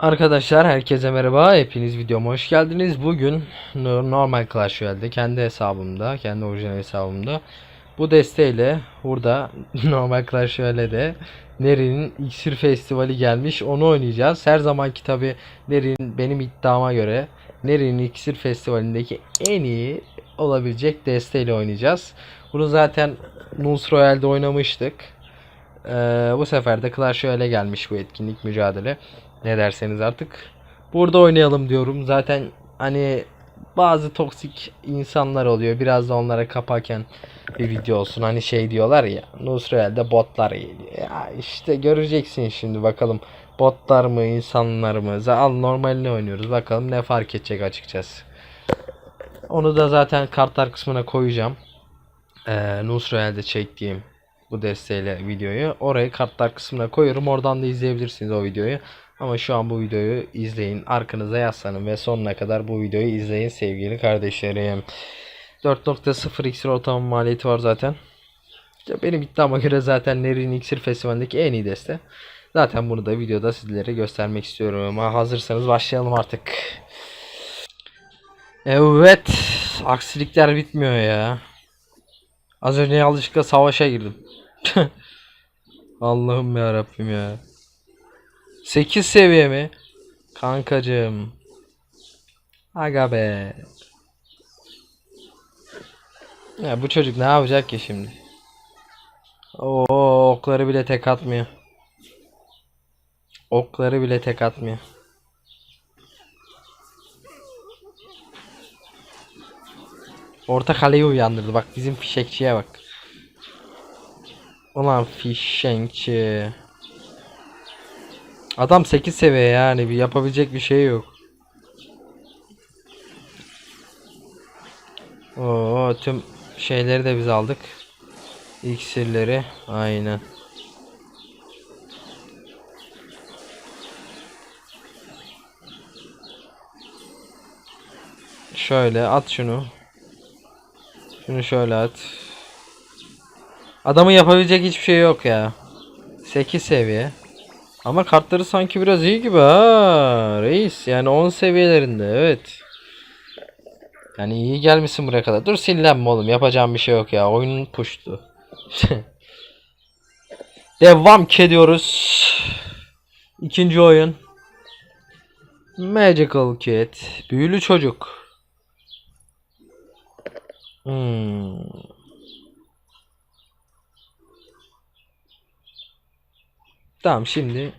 Arkadaşlar herkese merhaba. Hepiniz videoma hoş geldiniz. Bugün no- normal Clash Royale'de kendi hesabımda, kendi orijinal hesabımda bu desteğiyle burada normal Clash Royale'de Neri'nin İksir Festivali gelmiş. Onu oynayacağız. Her zamanki tabi Neri'nin benim iddiama göre Neri'nin İksir Festivali'ndeki en iyi olabilecek desteğiyle oynayacağız. Bunu zaten Nus Royale'de oynamıştık. Ee, bu sefer de Clash Royale'e gelmiş bu etkinlik mücadele. Ne derseniz artık. Burada oynayalım diyorum. Zaten hani bazı toksik insanlar oluyor. Biraz da onlara kaparken bir video olsun. Hani şey diyorlar ya. Nusra'da botlar geliyor. Ya işte göreceksin şimdi bakalım. Botlar mı insanlar mı? Al normalini oynuyoruz. Bakalım ne fark edecek açıkçası. Onu da zaten kartlar kısmına koyacağım. Ee, Nusra'da çektiğim bu desteğiyle videoyu. Orayı kartlar kısmına koyuyorum. Oradan da izleyebilirsiniz o videoyu. Ama şu an bu videoyu izleyin. Arkanıza yaslanın ve sonuna kadar bu videoyu izleyin sevgili kardeşlerim. 4.0 iksir ortalama maliyeti var zaten. Ya benim iddiama göre zaten Nerin İksir Festivali'ndeki en iyi deste. Zaten bunu da videoda sizlere göstermek istiyorum. Ha, hazırsanız başlayalım artık. Evet. Aksilikler bitmiyor ya. Az önce yanlışlıkla savaşa girdim. Allah'ım ya Rabbim ya. 8 seviye mi? Kankacığım. Aga be. Ya bu çocuk ne yapacak ki şimdi? Oo okları bile tek atmıyor. Okları bile tek atmıyor. Orta kaleyi uyandırdı. Bak bizim fişekçiye bak. Ulan fişekçi. Adam 8 seviye yani bir yapabilecek bir şey yok. Oo tüm şeyleri de biz aldık. İksirleri aynen. Şöyle at şunu. Şunu şöyle at. Adamın yapabilecek hiçbir şey yok ya. 8 seviye. Ama kartları sanki biraz iyi gibi ha reis. Yani 10 seviyelerinde evet. Yani iyi gelmişsin buraya kadar. Dur sinirlenme oğlum yapacağım bir şey yok ya. Oyunun puştu. Devam ediyoruz. İkinci oyun. Magical Kid. Büyülü çocuk. Hmm. Tamam şimdi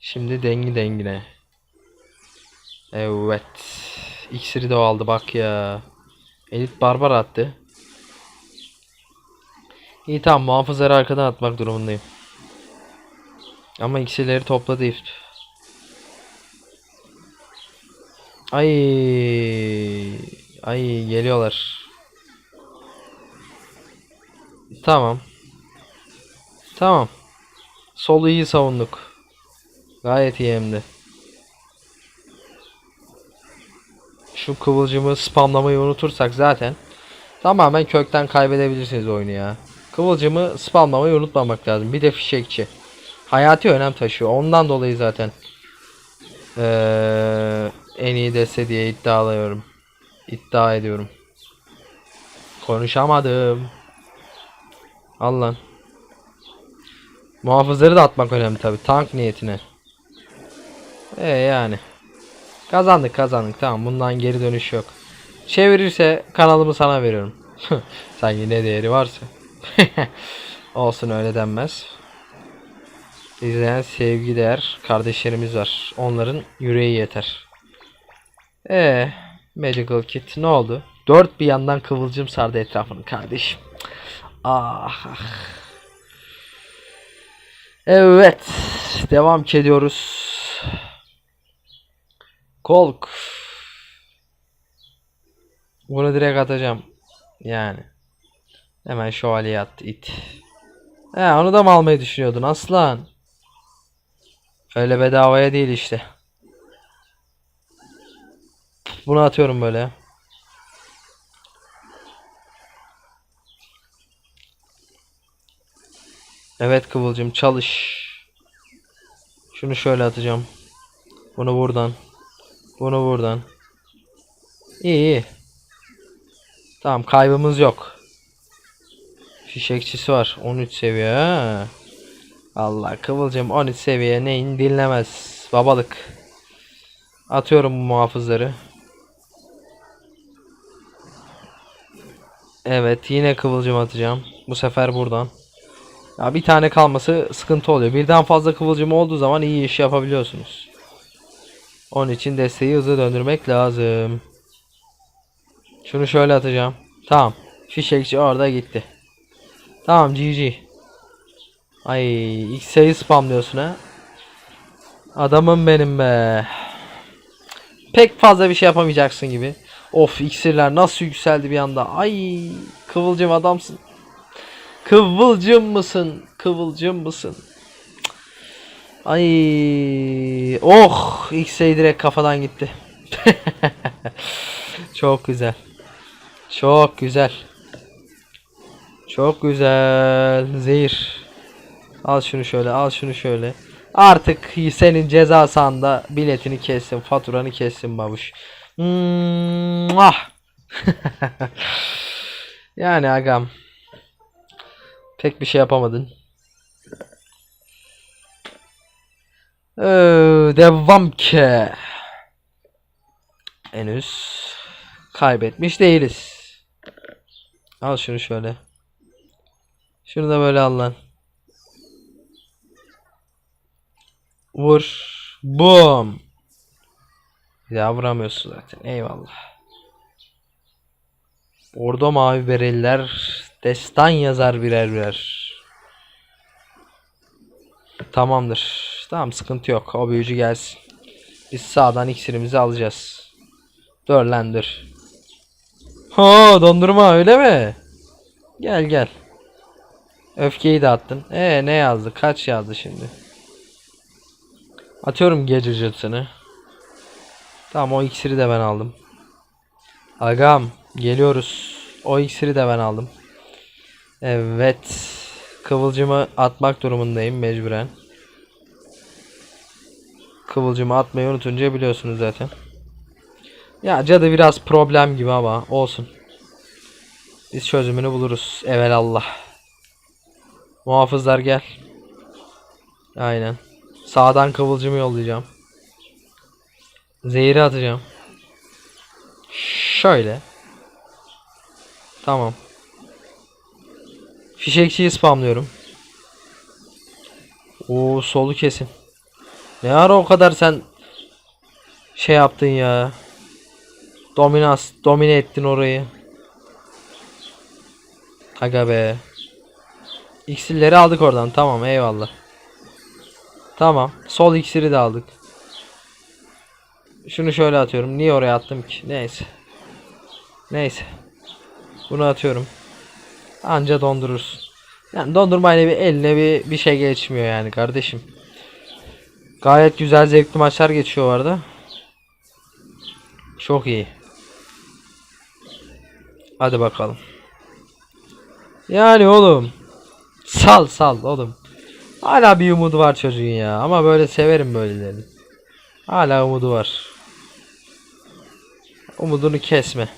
Şimdi dengi dengine. Evet. İksiri de aldı bak ya. Elit barbar attı. İyi tamam muhafızları arkadan atmak durumundayım. Ama iksirleri topladı ift. Ay ay geliyorlar. Tamam. Tamam. Solu iyi savunduk. Gayet iyi hem de. Şu kıvılcımı spamlamayı unutursak zaten tamamen kökten kaybedebilirsiniz oyunu ya. Kıvılcımı spamlamayı unutmamak lazım. Bir de fişekçi. Hayati önem taşıyor. Ondan dolayı zaten ee, en iyi deste diye iddialıyorum. İddia ediyorum. Konuşamadım. Al lan. Muhafızları da atmak önemli tabi. Tank niyetine. E yani. Kazandık kazandık. Tamam bundan geri dönüş yok. Çevirirse kanalımı sana veriyorum. Sanki ne değeri varsa. Olsun öyle denmez. İzleyen sevgi değer kardeşlerimiz var. Onların yüreği yeter. E Magical Kit ne oldu? Dört bir yandan kıvılcım sardı etrafını kardeşim. Ah, ah. Evet. Devam ediyoruz. Kolk. Bunu direkt atacağım. Yani. Hemen şövalye at it. He onu da mı almayı düşünüyordun aslan? Öyle bedavaya değil işte. Bunu atıyorum böyle. Evet Kıvılcım çalış. Şunu şöyle atacağım. Bunu buradan. Bunu buradan. İyi iyi. Tamam kaybımız yok. Fişekçisi var. 13 seviye. Allah Kıvılcım 13 seviye neyin dinlemez. Babalık. Atıyorum bu muhafızları. Evet yine kıvılcım atacağım. Bu sefer buradan. Ya bir tane kalması sıkıntı oluyor. Birden fazla kıvılcım olduğu zaman iyi iş yapabiliyorsunuz. Onun için desteği hızlı döndürmek lazım. Şunu şöyle atacağım. Tamam. Fişekçi orada gitti. Tamam GG. Ay X'yi spamlıyorsun ha. Adamım benim be. Pek fazla bir şey yapamayacaksın gibi. Of iksirler nasıl yükseldi bir anda. Ay kıvılcım adamsın. Kıvılcım mısın? Kıvılcım mısın? Ay oh X'e direkt kafadan gitti. Çok güzel. Çok güzel. Çok güzel. Zehir. Al şunu şöyle, al şunu şöyle. Artık senin ceza sahanda biletini kessin, faturanı kessin babuş. Mwah. yani agam. Pek bir şey yapamadın. Ee, devam ki. Henüz kaybetmiş değiliz. Al şunu şöyle. Şunu da böyle al lan. Vur. Boom. Ya vuramıyorsun zaten. Eyvallah. Orada mavi bereliler destan yazar birer birer. Tamamdır. Tamam sıkıntı yok. O büyücü gelsin. Biz sağdan iksirimizi alacağız. Dur lan dur. Ha dondurma öyle mi? Gel gel. Öfkeyi de attın. Ee ne yazdı? Kaç yazdı şimdi? Atıyorum gece. Tamam o iksiri de ben aldım. Agam geliyoruz. O iksiri de ben aldım. Evet. Kıvılcımı atmak durumundayım mecburen. Kıvılcımı atmayı unutunca biliyorsunuz zaten. Ya cadı biraz problem gibi ama olsun. Biz çözümünü buluruz. Evelallah. Muhafızlar gel. Aynen. Sağdan kıvılcımı yollayacağım. Zehri atacağım. Şöyle. Tamam. Fişekçiyi spamlıyorum. O solu kesin. Ne ara o kadar sen şey yaptın ya. Dominas, domine ettin orayı. Aga be. İksirleri aldık oradan. Tamam eyvallah. Tamam. Sol iksiri de aldık. Şunu şöyle atıyorum. Niye oraya attım ki? Neyse. Neyse. Bunu atıyorum. Anca dondururuz. Yani dondurmayla bir eline bir, bir şey geçmiyor yani kardeşim. Gayet güzel zevkli maçlar geçiyor arada. Çok iyi. Hadi bakalım. Yani oğlum. Sal sal oğlum. Hala bir umudu var çocuğun ya. Ama böyle severim böylelerini. Hala umudu var. Umudunu kesme.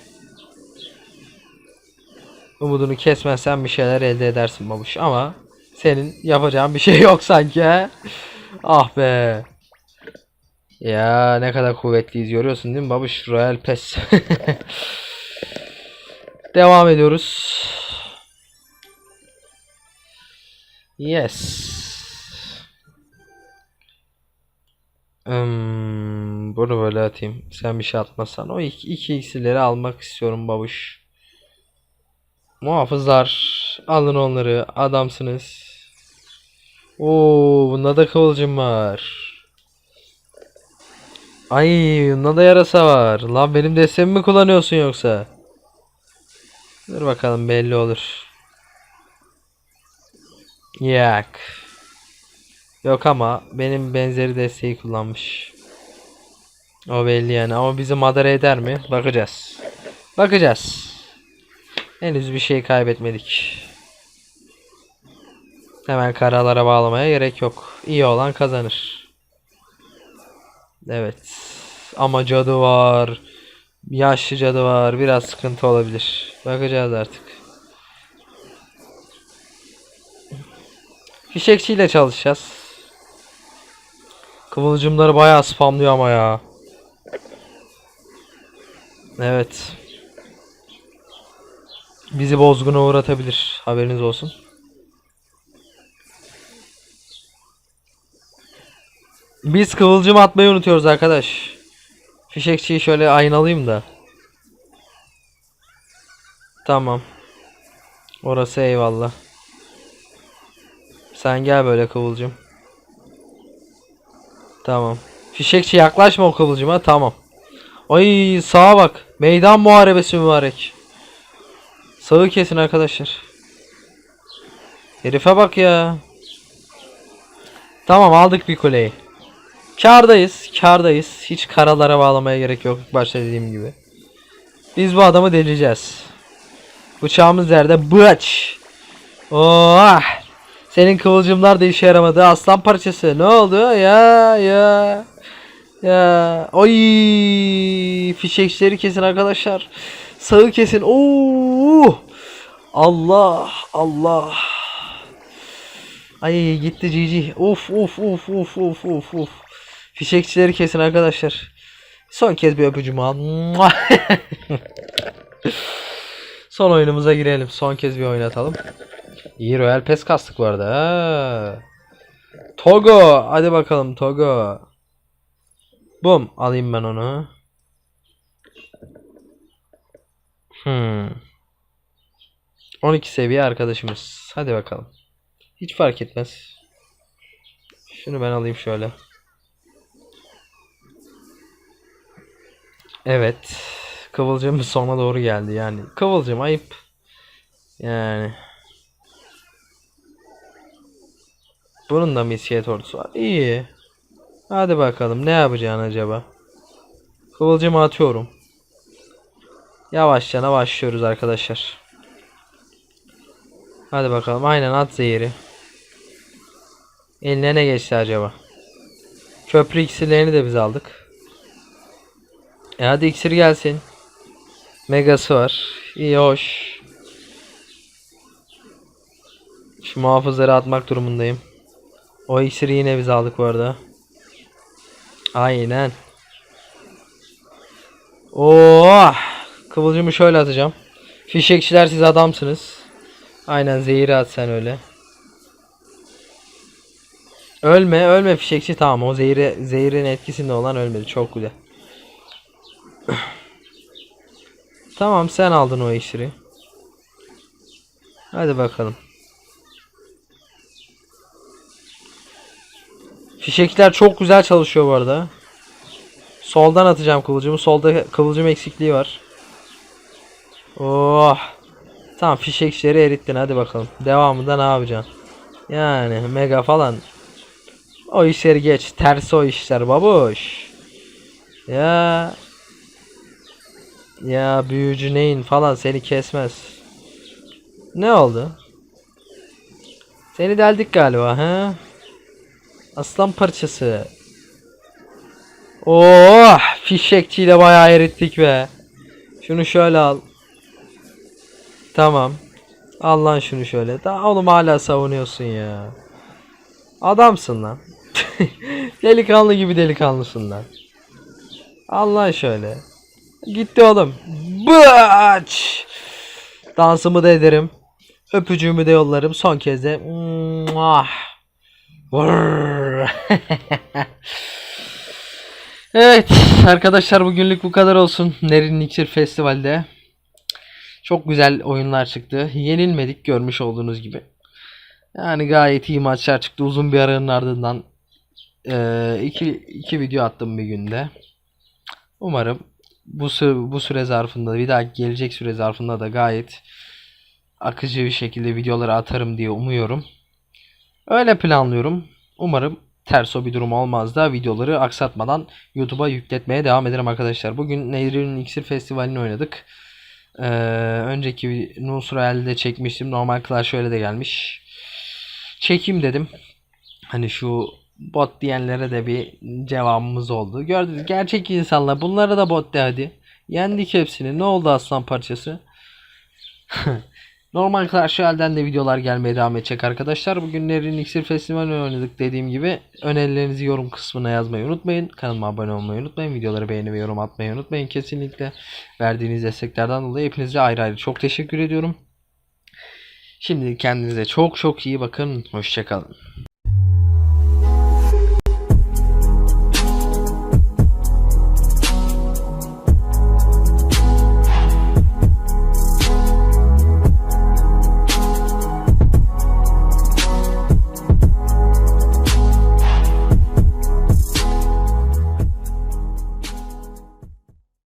Umudunu kesmezsen bir şeyler elde edersin babuş ama senin yapacağın bir şey yok sanki he? Ah be. Ya ne kadar kuvvetliyiz görüyorsun değil mi babuş Royal Pass. Devam ediyoruz. Yes. Hmm, bunu böyle atayım. Sen bir şey atmasan. O iki, iki almak istiyorum babuş. Muhafızlar. Alın onları. Adamsınız. Oo, bunda da kıvılcım var. Ay, bunda da yarasa var. Lan benim destemi mi kullanıyorsun yoksa? Dur bakalım belli olur. Yak. Yok ama benim benzeri desteği kullanmış. O belli yani ama bizi madara eder mi? Bakacağız. Bakacağız. Henüz bir şey kaybetmedik. Hemen karalara bağlamaya gerek yok. İyi olan kazanır. Evet. Ama cadı var. Yaşlı cadı var. Biraz sıkıntı olabilir. Bakacağız artık. Fişekçiyle çalışacağız. Kıvılcımları bayağı spamlıyor ama ya. Evet. Bizi bozguna uğratabilir. Haberiniz olsun. Biz kıvılcım atmayı unutuyoruz arkadaş. Fişekçiyi şöyle aynalayayım da. Tamam. Orası eyvallah. Sen gel böyle kıvılcım. Tamam. Fişekçi yaklaşma o kıvılcıma. Tamam. Ay sağa bak. Meydan muharebesi mübarek. Sağı kesin arkadaşlar. Herife bak ya. Tamam aldık bir kuleyi. Kardayız. Kardayız. Hiç karalara bağlamaya gerek yok. Başta dediğim gibi. Biz bu adamı deleceğiz. Bıçağımız nerede? Bıç. Oh. Senin kıvılcımlar da işe yaramadı. Aslan parçası. Ne oldu? Ya ya. Ya. Oy. Fişekçileri kesin arkadaşlar. Sağı kesin. Oo. Allah. Allah. Ay gitti Cici. Of of of of of of of. Fişekçileri kesin arkadaşlar. Son kez bir öpücüğümü al. Son oyunumuza girelim. Son kez bir oynatalım. İyi Royal Pass kastık bu arada. Togo. Hadi bakalım Togo. Bum. Alayım ben onu. Hmm. 12 seviye arkadaşımız. Hadi bakalım. Hiç fark etmez. Şunu ben alayım şöyle. Evet. Kıvılcım sona doğru geldi yani. Kıvılcım ayıp. Yani. Bunun da misiyet ordusu var. İyi. Hadi bakalım ne yapacaksın acaba? Kıvılcımı atıyorum. Yavaşça başlıyoruz arkadaşlar. Hadi bakalım aynen at zehiri. Eline ne geçti acaba? Köprü iksirlerini de biz aldık. E hadi iksir gelsin. Megası var. İyi hoş. Şu muhafızları atmak durumundayım. O iksiri yine biz aldık bu arada. Aynen. Oo! Kıvılcımı şöyle atacağım. Fişekçiler siz adamsınız. Aynen zehiri at sen öyle. Ölme, ölme fişekçi tamam. O zehri zehirin etkisinde olan ölmedi. Çok güzel. tamam sen aldın o iksiri. Hadi bakalım. Fişekler çok güzel çalışıyor bu arada. Soldan atacağım kıvılcımı. Solda kıvılcım eksikliği var. Oh. Tamam fişekçileri erittin hadi bakalım. Devamında ne yapacaksın? Yani mega falan. O işleri geç. Ters o işler babuş. Ya. Ya büyücü neyin falan seni kesmez. Ne oldu? Seni deldik galiba ha? Aslan parçası. Oh, fişekçiyle bayağı erittik be. Şunu şöyle al. Tamam. Al lan şunu şöyle. Daha oğlum hala savunuyorsun ya. Adamsın lan. Delikanlı gibi delikanlısın lan. Al lan şöyle. Gitti oğlum. Bıç. Dansımı da ederim. Öpücüğümü de yollarım. Son kez de. Vurr. evet arkadaşlar bugünlük bu kadar olsun. Nerin Festival'de. Çok güzel oyunlar çıktı. Yenilmedik görmüş olduğunuz gibi. Yani gayet iyi maçlar çıktı. Uzun bir aranın ardından e, iki, iki video attım bir günde. Umarım bu süre, bu süre zarfında bir daha gelecek süre zarfında da gayet akıcı bir şekilde videoları atarım diye umuyorum. Öyle planlıyorum. Umarım ters o bir durum olmaz da videoları aksatmadan YouTube'a yükletmeye devam ederim arkadaşlar. Bugün Nehir'in İksir Festivali'ni oynadık. Ee, önceki Nusra elde çekmiştim. Normal Clash öyle de gelmiş. çekeyim dedim. Hani şu bot diyenlere de bir cevabımız oldu. Gördünüz gerçek insanlar bunlara da bot de hadi. Yendik hepsini. Ne oldu aslan parçası? Normal Clash Royale'den de videolar gelmeye devam edecek arkadaşlar. Bugünlerin İksir Festivali oynadık dediğim gibi. Önerilerinizi yorum kısmına yazmayı unutmayın. Kanalıma abone olmayı unutmayın. Videoları beğeni ve yorum atmayı unutmayın. Kesinlikle verdiğiniz desteklerden dolayı hepinize ayrı ayrı çok teşekkür ediyorum. Şimdi kendinize çok çok iyi bakın. Hoşçakalın.